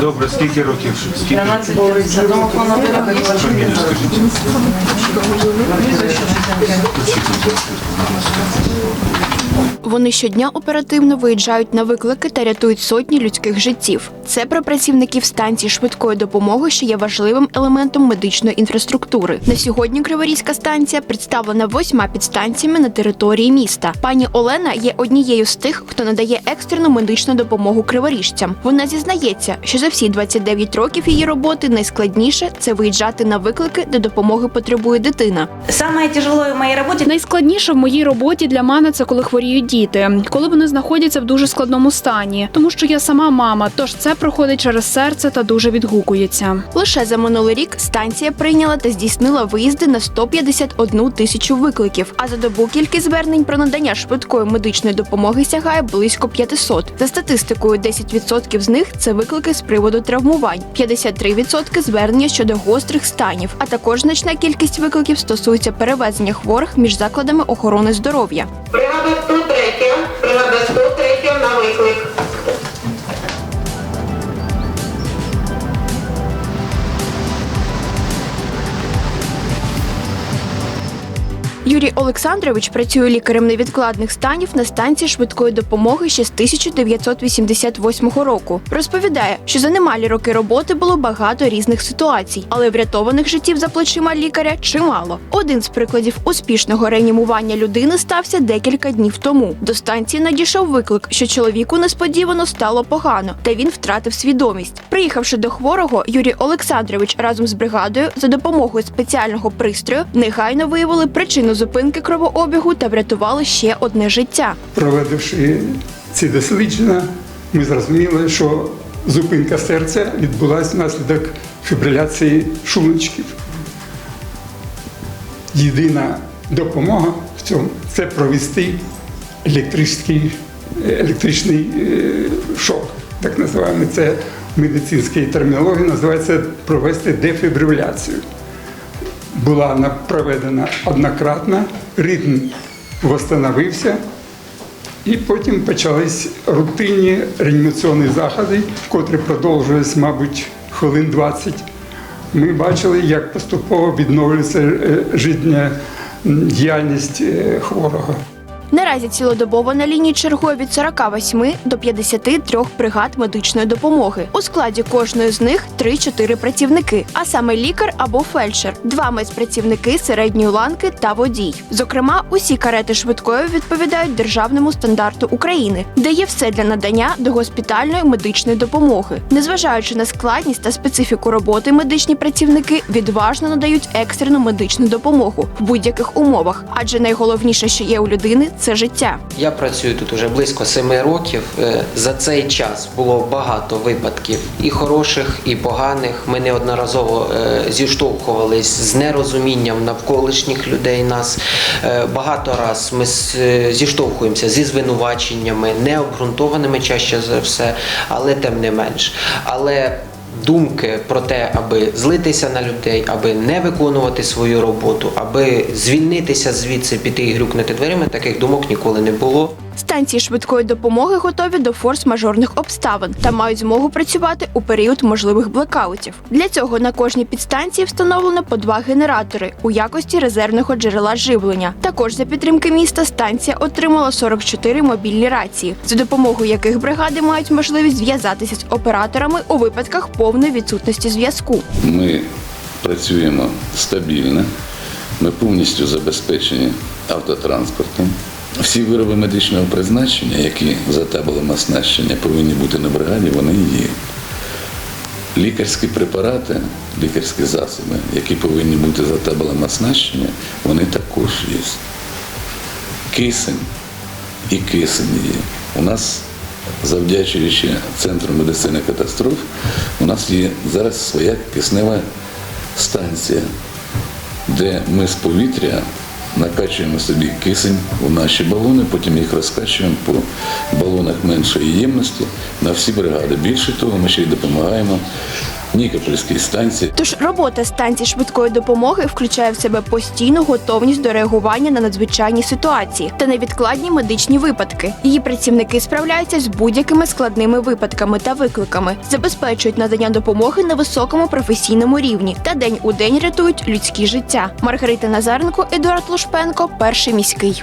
Добре, скільки років? Скільки? 13 лет. За домофон на берегу. Фамілію скажіть. Вони щодня оперативно виїжджають на виклики та рятують сотні людських життів. Це про працівників станції швидкої допомоги, що є важливим елементом медичної інфраструктури. На сьогодні Криворізька станція представлена восьма підстанціями на території міста. Пані Олена є однією з тих, хто надає екстрену медичну допомогу криворіжцям. Вона зізнається, що за всі 29 років її роботи найскладніше це виїжджати на виклики, де допомоги потребує дитина. Тяжелое в моей работе Найскладніше в моїй роботі для мене це коли хворіють діти, коли вони знаходяться в дуже складному стані, тому що я сама мама, тож це проходить через серце та дуже відгукується. Лише за минулий рік станція прийняла та здійснила виїзди на 151 тисячу викликів. А за добу кількість звернень про надання швидкої медичної допомоги сягає близько 500. За статистикою, 10% з них це виклики з приводу травмувань, 53% звернення щодо гострих станів. А також значна кількість викликів стосується перевезення хворих між закладами охорони здоров'я. Юрій Олександрович працює лікарем невідкладних станів на станції швидкої допомоги ще з 1988 року. Розповідає, що за немалі роки роботи було багато різних ситуацій, але врятованих життів за плечима лікаря чимало. Один з прикладів успішного реанімування людини стався декілька днів тому. До станції надійшов виклик, що чоловіку несподівано стало погано, та він втратив свідомість. Приїхавши до хворого, Юрій Олександрович разом з бригадою за допомогою спеціального пристрою негайно виявили причину зупинки кровообігу та врятували ще одне життя. Проведивши ці дослідження, ми зрозуміли, що зупинка серця відбулася внаслідок фібриляції шуночків. Єдина допомога в цьому це провести електричний, електричний е, шок, так називаємо. Це в медицинській термінології називається провести дефібриляцію була проведена однократно, ритм встановився, і потім почались рутинні реанімаційні заходи, котрі продовжувалися, мабуть, хвилин 20. Ми бачили, як поступово відновлюється життя життєдіяльність е, хворого. Наразі цілодобово на лінії чергує від 48 до 53 бригад медичної допомоги. У складі кожної з них 3-4 працівники, а саме лікар або фельдшер, два медпрацівники середньої ланки та водій. Зокрема, усі карети швидкої відповідають державному стандарту України, де є все для надання догоспітальної медичної допомоги. Незважаючи на складність та специфіку роботи, медичні працівники відважно надають екстрену медичну допомогу в будь-яких умовах, адже найголовніше, що є у людини, це життя. Я працюю тут уже близько семи років. Е, За цей час було багато випадків і хороших, і поганих. Ми неодноразово е, зіштовхувались з нерозумінням навколишніх людей нас. Е, Багато раз ми зіштовхуємося зі звинуваченнями, необґрунтованими чаще за все, але тим не менш. Але Думки про те, аби злитися на людей, аби не виконувати свою роботу, аби звільнитися звідси, піти і грюкнути дверима, таких думок ніколи не було. Станції швидкої допомоги готові до форс-мажорних обставин та мають змогу працювати у період можливих блекаутів. Для цього на кожній підстанції встановлено по два генератори у якості резервного джерела живлення. Також за підтримки міста станція отримала 44 мобільні рації, за допомогою яких бригади мають можливість зв'язатися з операторами у випадках повної відсутності зв'язку. Ми працюємо стабільно, ми повністю забезпечені автотранспортом. Всі вироби медичного призначення, які за табелем оснащення повинні бути на бригаді, вони є. Лікарські препарати, лікарські засоби, які повинні бути за табелем оснащення, вони також є. Кисень і кисень є. У нас, завдячуючи Центру медицини катастроф, у нас є зараз своя киснева станція, де ми з повітря накачуємо собі кисень у наші балони, потім їх розкачуємо по балонах меншої ємності на всі бригади. Більше того, ми ще й допомагаємо Нікопольській станції. Тож робота станцій швидкої допомоги включає в себе постійну готовність до реагування на надзвичайні ситуації та невідкладні медичні випадки. Її працівники справляються з будь-якими складними випадками та викликами, забезпечують надання допомоги на високому професійному рівні та день у день рятують людські життя. Маргарита Назаренко, Едуард Лушпенко, перший міський.